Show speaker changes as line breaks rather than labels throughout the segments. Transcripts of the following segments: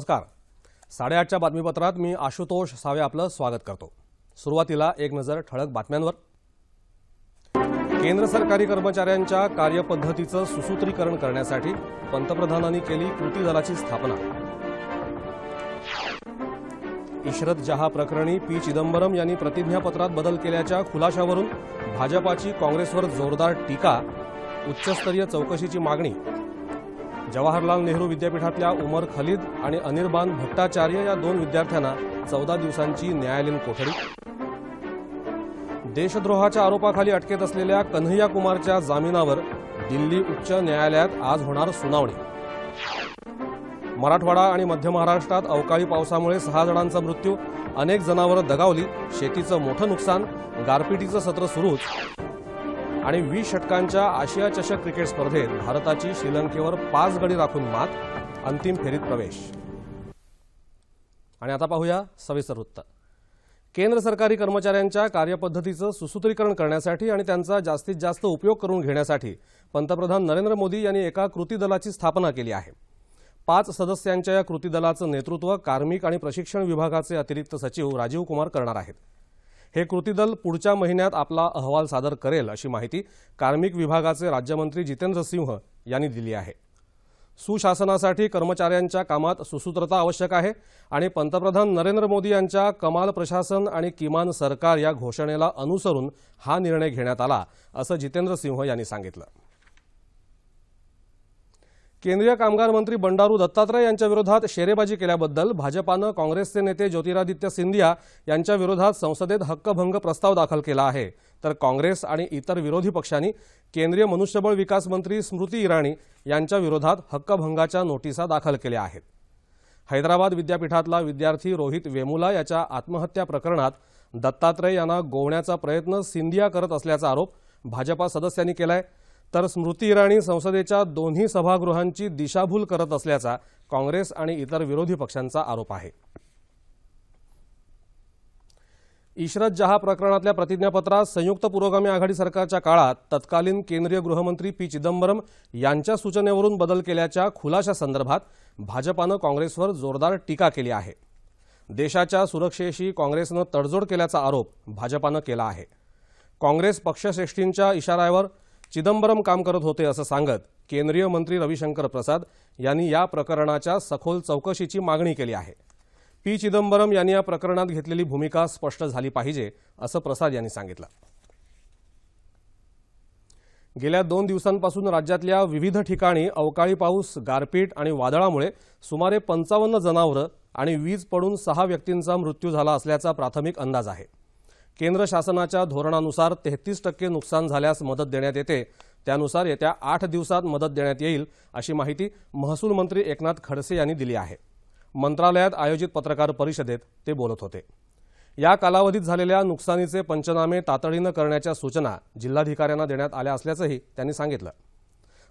नमस्कार. साडेआठच्या बातमीपत्रात मी आशुतोष सावे आपलं स्वागत करतो. सुरुवातीला एक नजर ठळक बातम्यांवर. केंद्र सरकारी कर्मचाऱ्यांच्या कार्यपद्धतीचं सुसूत्रीकरण करण्यासाठी पंतप्रधानांनी केली कृती दलाची स्थापना. इशरत जहा प्रकरणी पी चिदंबरम यांनी प्रतिज्ञापत्रात बदल केल्याच्या खुलाशावरून भाजपाची काँग्रेसवर जोरदार टीका उच्चस्तरीय चौकशीची मागणी जवाहरलाल नेहरू विद्यापीठातल्या उमर खलीद आणि अनिर्बान भट्टाचार्य या दोन विद्यार्थ्यांना चौदा दिवसांची न्यायालयीन कोठडी. देशद्रोहाच्या आरोपाखाली अटकेत असलेल्या कन्हैया कुमारच्या जामिनावर दिल्ली उच्च न्यायालयात आज होणार सुनावणी. मराठवाडा आणि मध्य महाराष्ट्रात अवकाळी पावसामुळे सहा जणांचा मृत्यू अनेक जनावरं दगावली शेतीचं मोठं नुकसान गारपिटीचं सत्र सुरूच. आणि वीस षटकांच्या आशिया चषक क्रिकेट स्पर्धेत भारताची श्रीलंकेवर पाच गडी राखून मात अंतिम फेरीत प्रवेश. आणि आता पाहूया सविस्तर वृत्त. केंद्र सरकारी कर्मचाऱ्यांच्या कार्यपद्धतीचं सुसूत्रीकरण करण्यासाठी आणि त्यांचा जास्तीत जास्त उपयोग करून घेण्यासाठी पंतप्रधान नरेंद्र मोदी यांनी एका कृती दलाची स्थापना केली आहे. पाच सदस्यांच्या या कृती दलाचं नेतृत्व कार्मिक आणि प्रशिक्षण विभागाचे अतिरिक्त सचिव राजीव कुमार करणार आहेत. हे कृती दल पुढच्या महिन्यात आपला अहवाल सादर करेल अशी माहिती कार्मिक विभागाचे राज्यमंत्री जितेंद्र सिंह यांनी दिली आहे. सुशासनासाठी कर्मचाऱ्यांच्या कामात सुसूत्रता आवश्यक आहे आणि पंतप्रधान नरेंद्र मोदी यांच्या कमाल प्रशासन आणि किमान सरकार या घोषणेला अनुसरून हा निर्णय घेण्यात आला असं जितेंद्र सिंह यांनी सांगितलं. केंद्रीय कामगार मंत्री बंडारू दत्तात्रय यांच्या विरोधात शेरेबाजी केल्याबद्दल भाजपानं काँग्रेसचे नेते ज्योतिरादित्य सिंधिया यांच्या विरोधात संसदेत हक्कभंग प्रस्ताव दाखल केला आहे. तर काँग्रेस आणि इतर विरोधी पक्षांनी केंद्रीय मनुष्यबळ विकास मंत्री स्मृती इराणी यांच्या विरोधात हक्कभंगाच्या नोटिसा दाखल केल्या आहेत. हैदराबाद विद्यापीठातला विद्यार्थी रोहित वेमुला याच्या आत्महत्या प्रकरणात दत्तात्रय यांना गोवण्याचा प्रयत्न सिंधिया करत असल्याचा आरोप भाजपा सदस्यांनी केला आहे तर स्मृती इराणी संसदेच्या दोन्ही सभागृहांची दिशाभूल करत असल्याचा काँग्रेस आणि इतर विरोधी पक्षांचा आरोप आहे. इशरत जहा प्रकरणातल्या प्रतिज्ञापत्रात संयुक्त पुरोगामी आघाडी सरकारच्या काळात तत्कालीन केंद्रीय गृहमंत्री पी चिदंबरम यांच्या सूचनेवरून बदल केल्याच्या खुलाशासंदर्भात भाजपानं काँग्रेसवर जोरदार टीका केली आहे. देशाच्या सुरक्षेशी काँग्रेसनं तडजोड केल्याचा आरोप भाजपानं केला आहे. काँग्रेस पक्षश्रेष्ठींच्या इशाऱ्यावर चिदंबरम काम करत होते असं सांगत केंद्रीय मंत्री रविशंकर प्रसाद यांनी या प्रकरणाच्या सखोल चौकशीची मागणी केली आहे. पी चिदंबरम यांनी या प्रकरणात घेतलेली भूमिका स्पष्ट झाली पाहिजे असं प्रसाद यांनी सांगितलं. गेल्या दोन दिवसांपासून राज्यातल्या विविध ठिकाणी अवकाळी पाऊस गारपीट आणि वादळामुळे सुमारे पंचावन्न जनावरं आणि वीज पडून सहा व्यक्तींचा मृत्यू झाला असल्याचा प्राथमिक अंदाज आहे. केंद्र शासनाच्या धोरणानुसार तेहतीस टक्के नुकसान झाल्यास मदत देण्यात येते. त्यानुसार येत्या आठ दिवसात मदत देण्यात येईल अशी माहिती महसूल मंत्री एकनाथ खडसे यांनी दिली आहे. मंत्रालयात आयोजित पत्रकार परिषदेत ते बोलत होते. या कालावधीत झालेल्या नुकसानीचे पंचनामे तातडीनं करण्याच्या सूचना जिल्हाधिकाऱ्यांना देण्यात आल्या असल्याचंही त्यांनी सांगितलं.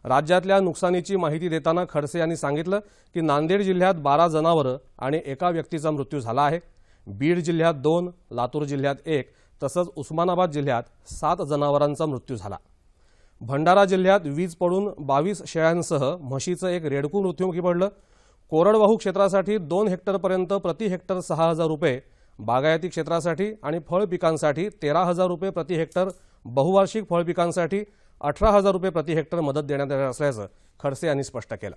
राज्यातल्या नुकसानीची माहिती देताना खडसे यांनी सांगितलं की नांदेड जिल्ह्यात बारा जनावरं आणि एका व्यक्तीचा मृत्यू झाला आहे. बीड जिल्ह्यात दोन लातूर जिल्ह्यात एक तसंच उस्मानाबाद जिल्ह्यात सात जनावरांचा मृत्यू झाला. भंडारा जिल्ह्यात वीज पडून बावीस शेळ्यांसह म्हशीचं एक रेडकू मृत्युमुखी पडलं कोरडवाहू क्षेत्रासाठी दोन हेक्टरपर्यंत प्रति हेक्टर सहा हजार रुपये बागायती क्षेत्रासाठी आणि फळ पिकांसाठी तेरा हजार रुपये प्रति हेक्टर बहुवार्षिक फळ पिकांसाठी अठरा हजार रुपये प्रति हेक्टर मदत देण्यात येणार असल्याचं खडसे यांनी स्पष्ट केलं.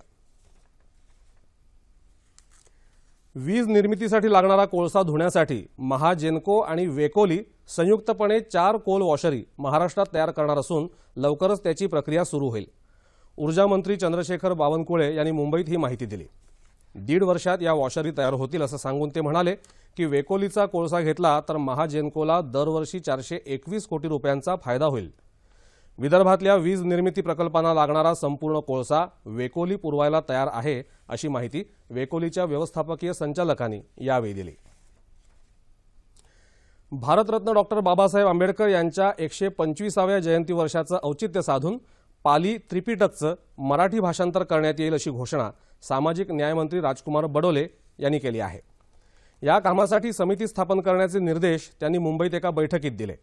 वीज निर्मितीसाठी लागणारा कोळसा धुण्यासाठी महाजेनको आणि वेकोली संयुक्तपणे चार कोल वॉशरी महाराष्ट्रात तयार करणार असून लवकरच त्याची प्रक्रिया सुरू होईल. ऊर्जा मंत्री चंद्रशेखर बावनकुळे यांनी मुंबईत ही माहिती दिली. दीड वर्षात या वॉशरी तयार होतील असं सांगून ते म्हणाले की वेकोलीचा कोळसा घेतला तर महाजेनकोला दरवर्षी चारशे एकवीस कोटी रुपयांचा फायदा होईल. विदर्भातल्या वीज निर्मिती प्रकल्पांना लागणारा संपूर्ण कोळसा वेकोली पुरवायला तयार आहे अशी माहिती वेकोलीच्या व्यवस्थापकीय संचालकांनी यावेळी दिली. भारतरत्न डॉक्टर बाबासाहेब आंबेडकर यांच्या एकशे पंचवीसाव्या जयंती वर्षाचं औचित्य साधून पाली त्रिपिटकचं मराठी भाषांतर करण्यात येईल अशी घोषणा सामाजिक न्यायमंत्री राजकुमार बडोले यांनी केली आहे. या कामासाठी समिती स्थापन करण्याचे निर्देश त्यांनी मुंबईत एका बैठकीत दिले.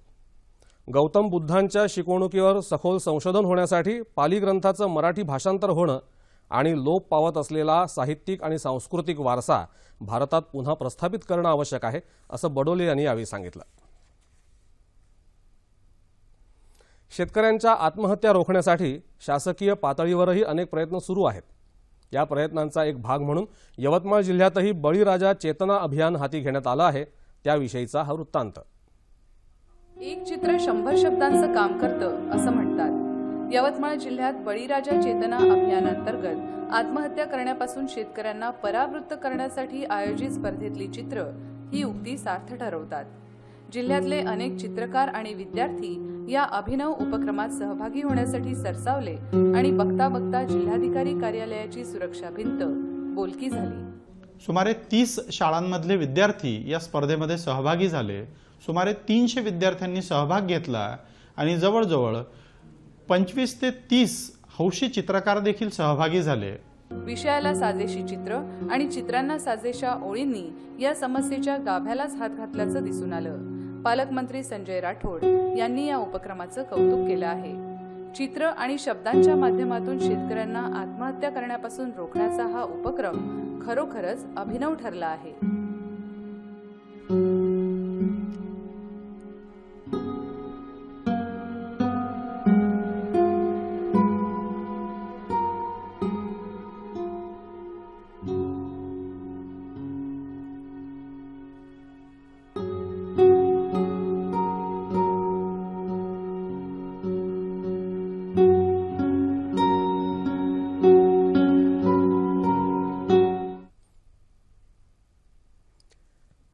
गौतम बुद्धांच्या शिकवणुकीवर सखोल संशोधन होण्यासाठी पाली ग्रंथाचं मराठी भाषांतर होणं आणि लोप पावत असलेला साहित्यिक आणि सांस्कृतिक वारसा भारतात पुन्हा प्रस्थापित करणं आवश्यक आहे असं बडोले यांनी यावेळी सांगितलं. शेतकऱ्यांच्या आत्महत्या रोखण्यासाठी शासकीय पातळीवरही अनेक प्रयत्न सुरू आहेत. या प्रयत्नांचा एक भाग म्हणून यवतमाळ जिल्ह्यातही बळीराजा चेतना अभियान हाती घेण्यात आलं आहे त्याविषयीचा हा वृत्तांत.
एक चित्र शंभर शब्दांचं काम करतं असं म्हणतात. यवतमाळ जिल्ह्यात बळीराजा चेतना अभियानांतर्गत आत्महत्या करण्यापासून शेतकऱ्यांना परावृत्त करण्यासाठी आयोजित स्पर्धेतली चित्र ही उक्ती सार्थ ठरवतात. जिल्ह्यातले अनेक चित्रकार आणि विद्यार्थी या अभिनव उपक्रमात सहभागी होण्यासाठी सरसावले आणि बघता बघता जिल्हाधिकारी कार्यालयाची सुरक्षा भिंत बोलकी झाली.
सुमारे तीस शाळांमधले विद्यार्थी या स्पर्धेमध्ये सहभागी झाले. सुमारे तीनशे विद्यार्थ्यांनी सहभाग घेतला आणि जवळजवळ पंचवीस ते तीस हौशी चित्रकार देखील सहभागी झाले.
विषयाला साजेशी चित्र आणि चित्रांना साजेशा ओळींनी या समस्येच्या गाभ्यालाच हात घातल्याचं दिसून आलं. पालकमंत्री संजय राठोड यांनी या उपक्रमाचं कौतुक केलं आहे. चित्र आणि शब्दांच्या माध्यमातून शेतकऱ्यांना आत्महत्या करण्यापासून रोखण्याचा हा उपक्रम खरोखरच अभिनव ठरला आहे.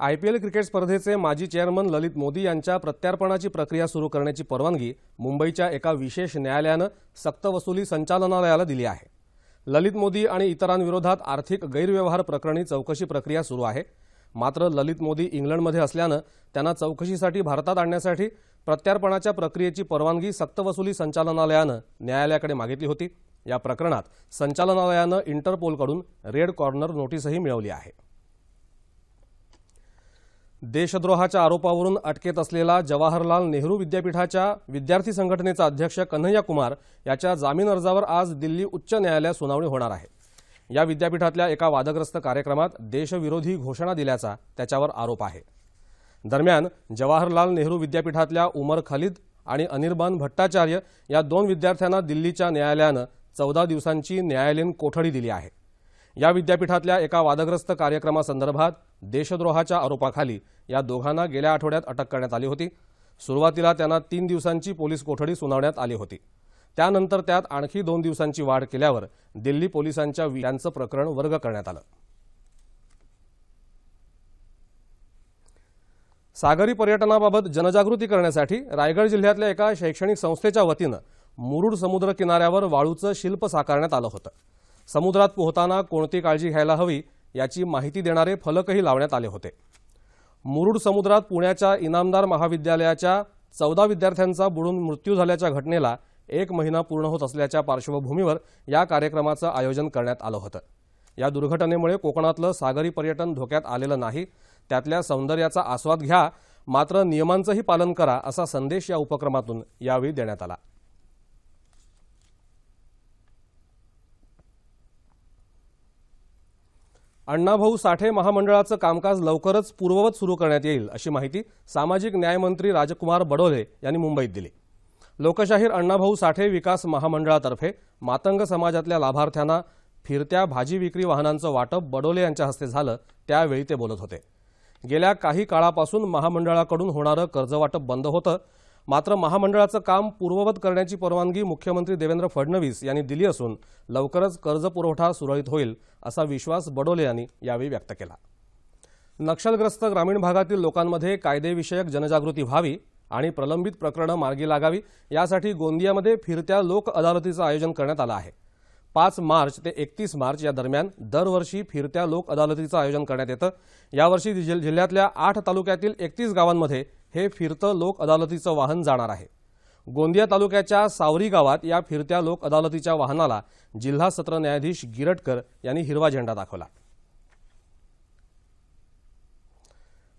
आयपीएल क्रिकेट स्पर्धेचे माजी चेअरमन ललित मोदी यांच्या प्रत्यार्पणाची प्रक्रिया सुरू करण्याची परवानगी मुंबईच्या एका विशेष न्यायालयानं सक्तवसुली संचालनालयाला दिली आहे. ललित मोदी आणि इतरांविरोधात आर्थिक गैरव्यवहार प्रकरणी चौकशी प्रक्रिया सुरू आहे. मात्र ललित मोदी इंग्लंडमध्ये असल्यानं त्यांना चौकशीसाठी भारतात आणण्यासाठी प्रत्यार्पणाच्या प्रक्रियेची परवानगी सक्तवसुली संचालनालयानं न्यायालयाकडे मागितली होती. या प्रकरणात संचालनालयानं इंटरपोलकडून रेड कॉर्नर नोटीसही मिळवली आहे. देशद्रोहाच्या आरोपावरून अटकेत असलेला जवाहरलाल नेहरू विद्यापीठाच्या विद्यार्थी संघटनेचा अध्यक्ष कन्हैया कुमार याच्या जामीन अर्जावर आज दिल्ली उच्च न्यायालयात सुनावणी होणार आहे. या विद्यापीठातल्या एका वादग्रस्त कार्यक्रमात देशविरोधी घोषणा दिल्याचा त्याच्यावर आरोप आहे. दरम्यान जवाहरलाल नेहरू विद्यापीठातल्या उमर खालिद आणि अनिर्बान भट्टाचार्य या दोन विद्यार्थ्यांना दिल्लीच्या न्यायालयानं चौदा दिवसांची न्यायालयीन कोठडी दिली आहे. या विद्यापीठातल्या एका वादग्रस्त कार्यक्रमासंदर्भात देशद्रोहाच्या आरोपाखाली या दोघांना गेल्या आठवड्यात अटक करण्यात आली होती. सुरुवातीला त्यांना तीन दिवसांची पोलीस कोठडी सुनावण्यात आली होती. त्यानंतर त्यात आणखी दोन दिवसांची वाढ केल्यावर दिल्ली पोलिसांच्या त्यांचं प्रकरण वर्ग करण्यात आलं. सागरी पर्यटनाबाबत जनजागृती करण्यासाठी रायगड जिल्ह्यातल्या एका शैक्षणिक संस्थेच्या वतीनं मुरुड समुद्र किनाऱ्यावर वाळूचं शिल्प साकारण्यात आलं होतं. समुद्रात पोहताना कोणती काळजी घ्यायला हवी याची माहिती देणारे फलकही लावण्यात आले होते. मुरुड समुद्रात पुण्याच्या इनामदार महाविद्यालयाच्या चौदा विद्यार्थ्यांचा बुडून मृत्यू झाल्याच्या घटनेला एक महिना पूर्ण होत असल्याच्या पार्श्वभूमीवर या कार्यक्रमाचं आयोजन करण्यात आलं होतं. या दुर्घटनेमुळे कोकणातलं सागरी पर्यटन धोक्यात आलेलं नाही. त्यातल्या सौंदर्याचा आस्वाद घ्या मात्र नियमांचंही पालन करा असा संदेश या उपक्रमातून यावेळी देण्यात आला. अण्णाभाऊ साठे महामंडळाचं कामकाज लवकरच पूर्ववत सुरू करण्यात येईल अशी माहिती सामाजिक न्यायमंत्री राजकुमार बडोले यांनी मुंबईत दिली. लोकशाहीर अण्णाभाऊ साठे विकास महामंडळातर्फे मातंग समाजातल्या लाभार्थ्यांना फिरत्या भाजी विक्री वाहनांचं वाटप बडोले यांच्या हस्ते झालं त्यावेळी ते बोलत होते. गेल्या काही काळापासून महामंडळाकडून होणारं कर्जवाटप बंद होतं मात्र महामंडळाचं काम पूर्ववत करण्याची परवानगी मुख्यमंत्री देवेंद्र फडणवीस यांनी दिली असून लवकरच कर्ज पुरवठा सुरळीत होईल असा विश्वास बडोले यांनी यावेळी व्यक्त केला. नक्षलग्रस्त ग्रामीण भागातील लोकांमध्ये कायदेविषयक जनजागृती व्हावी आणि प्रलंबित प्रकरणं मार्गी लागावी यासाठी गोंदियामध्ये फिरत्या लोक अदालतीचं आयोजन करण्यात आलं आहे. पाच मार्च ते एकतीस मार्च या दरम्यान दरवर्षी फिरत्या लोक अदालतीचं आयोजन करण्यात येतं. यावर्षी जिल्ह्यातल्या आठ तालुक्यातील एकतीस गावांमध्ये हे फिरतं लोक अदालतीचं वाहन जाणार आहे. गोंदिया तालुक्याच्या सावरी गावात या फिरत्या लोक अदालतीच्या वाहनाला जिल्हा सत्र न्यायाधीश गिरटकर यांनी हिरवा झेंडा दाखवला.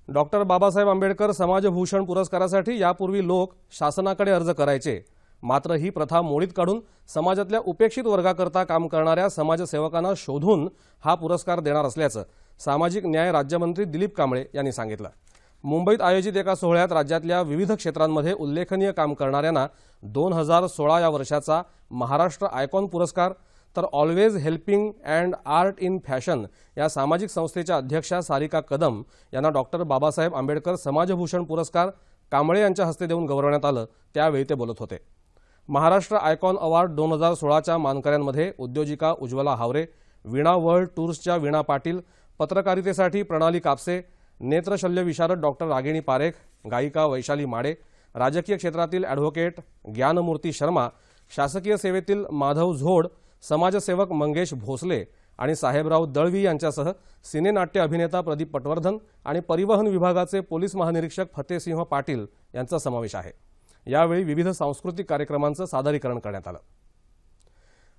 डॉक्टर बाबासाहेब आंबेडकर समाजभूषण पुरस्कारासाठी यापूर्वी लोक शासनाकडे अर्ज करायचे. मात्र ही प्रथा मोडीत काढून समाजातल्या उपेक्षित वर्गाकरता काम करणाऱ्या समाजसेवकांना शोधून हा पुरस्कार देणार असल्याचं सामाजिक न्याय राज्यमंत्री दिलीप कांबळे यांनी सांगितलं. मुंबईत आयोजित एका सोहळ्यात राज्यातल्या विविध क्षेत्रांमध्ये उल्लेखनीय काम करणाऱ्यांना दोन हजार सोळा या वर्षाचा महाराष्ट्र आयकॉन पुरस्कार तर always helping and art in fashion या सामाजिक संस्थेच्या अध्यक्षा सारिका कदम यांना डॉक्टर बाबासाहेब आंबेडकर समाजभूषण पुरस्कार कांबळे यांच्या हस्ते देऊन गौरवण्यात आलं त्यावेळी ते बोलत होते. महाराष्ट्र आयकॉन अवॉर्ड दोन हजार सोळाच्या मानकऱ्यांमध्ये उद्योजिका उज्ज्वला हावरे वीणा वर्ल्ड टूर्सच्या वीणा पाटील पत्रकारितेसाठी प्रणाली कापसे नेत्रशल्य विशारद डॉक्टर रागिणी पारेख गायिका वैशाली माडे राजकीय क्षेत्रातील ॲडव्होकेट ज्ञानमूर्ती शर्मा शासकीय सेवेतील माधव झोड समाजसेवक मंगेश भोसले आणि साहेबराव दळवी यांच्यासह सिनेनाट्य अभिनेता प्रदीप पटवर्धन आणि परिवहन विभागाचे पोलीस महानिरीक्षक फतेसिंह पाटील यांचा समावेश आहे. यावेळी विविध सांस्कृतिक कार्यक्रमांचं सादरीकरण करण्यात आलं.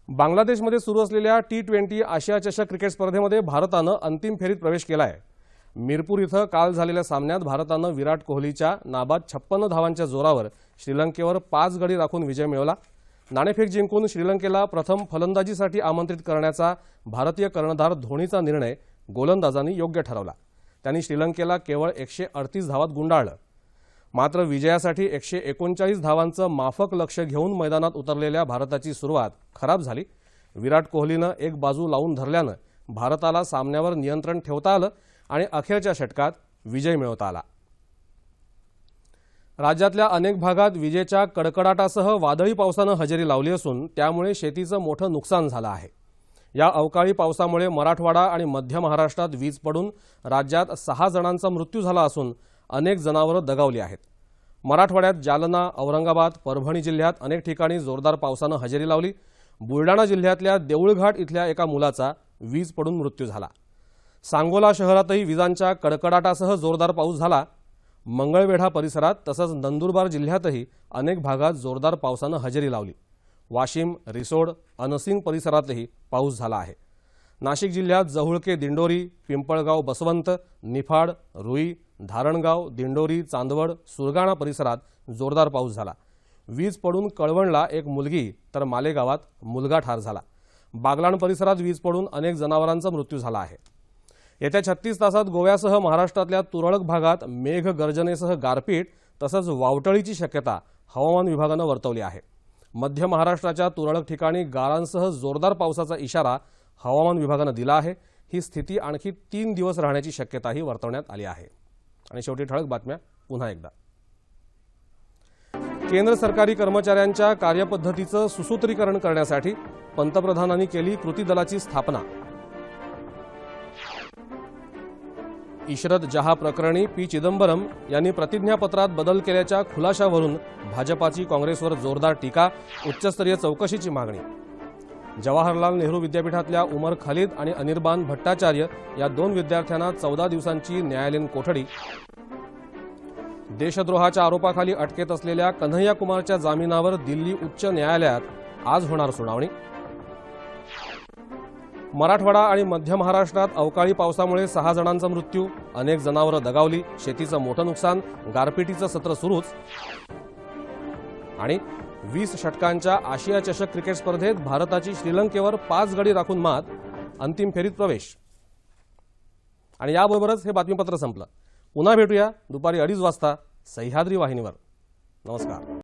बांगलादेशमध्ये सुरू असलेल्या टी ट्वेंटी आशिया चषक क्रिकेट स्पर्धेमध्ये भारतानं अंतिम फेरीत प्रवेश केला आहे मिरपूर इथं काल झालेल्या सामन्यात भारतानं विराट कोहलीच्या नाबाद छप्पन्न धावांच्या जोरावर श्रीलंकेवर पाच गडी राखून विजय मिळवला. नाणेफेक जिंकून श्रीलंकेला प्रथम फलंदाजीसाठी आमंत्रित करण्याचा भारतीय कर्णधार धोनीचा निर्णय गोलंदाजांनी योग्य ठरवला. त्यांनी श्रीलंकेला केवळ एकशे अडतीस धावात गुंडाळलं. मात्र विजयासाठी एकशे एकोणचाळीस धावांचं माफक लक्ष घेऊन मैदानात उतरलेल्या भारताची सुरुवात खराब झाली. विराट कोहलीनं एक बाजू लावून धरल्यानं भारताला सामन्यावर नियंत्रण ठेवता आलं. आणि अखेरच्या षटकात विजय मिळवता आला. राज्यातल्या अनेक भागात विजेच्या कडकडाटासह वादळी पावसानं हजेरी लावली असून त्यामुळे शेतीचं मोठं नुकसान झालं आहे. या अवकाळी पावसामुळे मराठवाडा आणि मध्य महाराष्ट्रात वीज पडून राज्यात सहा जणांचा मृत्यू झाला असून अनेक जनावरं दगावली आहेत. मराठवाड्यात जालना औरंगाबाद परभणी जिल्ह्यात अनेक ठिकाणी जोरदार पावसानं हजेरी लावली. बुलडाणा जिल्ह्यातल्या देऊळघाट इथल्या एका मुलाचा वीज पडून मृत्यू झाला. सांगोला शहरातही विजांच्या कडकडाटासह जोरदार पाऊस झाला. मंगळवेढा परिसरात तसंच नंदुरबार जिल्ह्यातही अनेक भागात जोरदार पावसानं हजेरी लावली. वाशिम रिसोड अनसिंग परिसरातही पाऊस झाला आहे. नाशिक जिल्ह्यात जहुळके दिंडोरी पिंपळगाव बसवंत निफाड रुई धारणगाव दिंडोरी चांदवड सुरगाणा परिसरात जोरदार पाऊस झाला. वीज पडून कळवणला एक मुलगी तर मालेगावात मुलगा ठार झाला. बागलाण परिसरात वीज पडून अनेक जनावरांचा मृत्यू झाला आहे. येत्या छत्तीस तासात गोव्यासह महाराष्ट्रातल्या तुरळक भागात मेघ गर्जनेसह गारपीट तसंच वावटळीची शक्यता हवामान विभागानं वर्तवली आहे. मध्य महाराष्ट्राच्या तुरळक ठिकाणी गारांसह जोरदार पावसाचा इशारा हवामान विभागानं दिला आहे. ही स्थिती आणखी तीन दिवस राहण्याची शक्यताही वर्तवण्यात आली आहे. आणि शेवटी ठळक बातम्या पुन्हा एकदा. केंद्र सरकारी कर्मचाऱ्यांच्या कार्यपद्धतीचं सुसूत्रीकरण करण्यासाठी पंतप्रधानांनी केली कृती दलाची स्थापना. इशरत जहा प्रकरणी पी चिदंबरम यांनी प्रतिज्ञापत्रात बदल केल्याच्या खुलाशावरून भाजपाची काँग्रेसवर जोरदार टीका उच्चस्तरीय चौकशीची मागणी. जवाहरलाल नेहरू विद्यापीठातल्या उमर खालिद आणि अनिर्बान भट्टाचार्य या दोन विद्यार्थ्यांना चौदा दिवसांची न्यायालयीन कोठडी. देशद्रोहाच्या आरोपाखाली अटकेत असलेल्या कन्हैया कुमारच्या जामिनावर दिल्ली उच्च न्यायालयात आज होणार सुनावणी. मराठवाडा आणि मध्य महाराष्ट्रात अवकाळी पावसामुळे सहा जणांचा मृत्यू अनेक जनावरं दगावली शेतीचं मोठं नुकसान गारपिटीचं सत्र सुरूच. आणि वीस षटकांच्या आशिया चषक क्रिकेट स्पर्धेत भारताची श्रीलंकेवर पाच गडी राखून मात अंतिम फेरीत प्रवेश. आणि याबरोबरच हे बातमीपत्र संपलं. पुन्हा भेटूया दुपारी अडीच वाजता सह्याद्री वाहिनीवर. नमस्कार.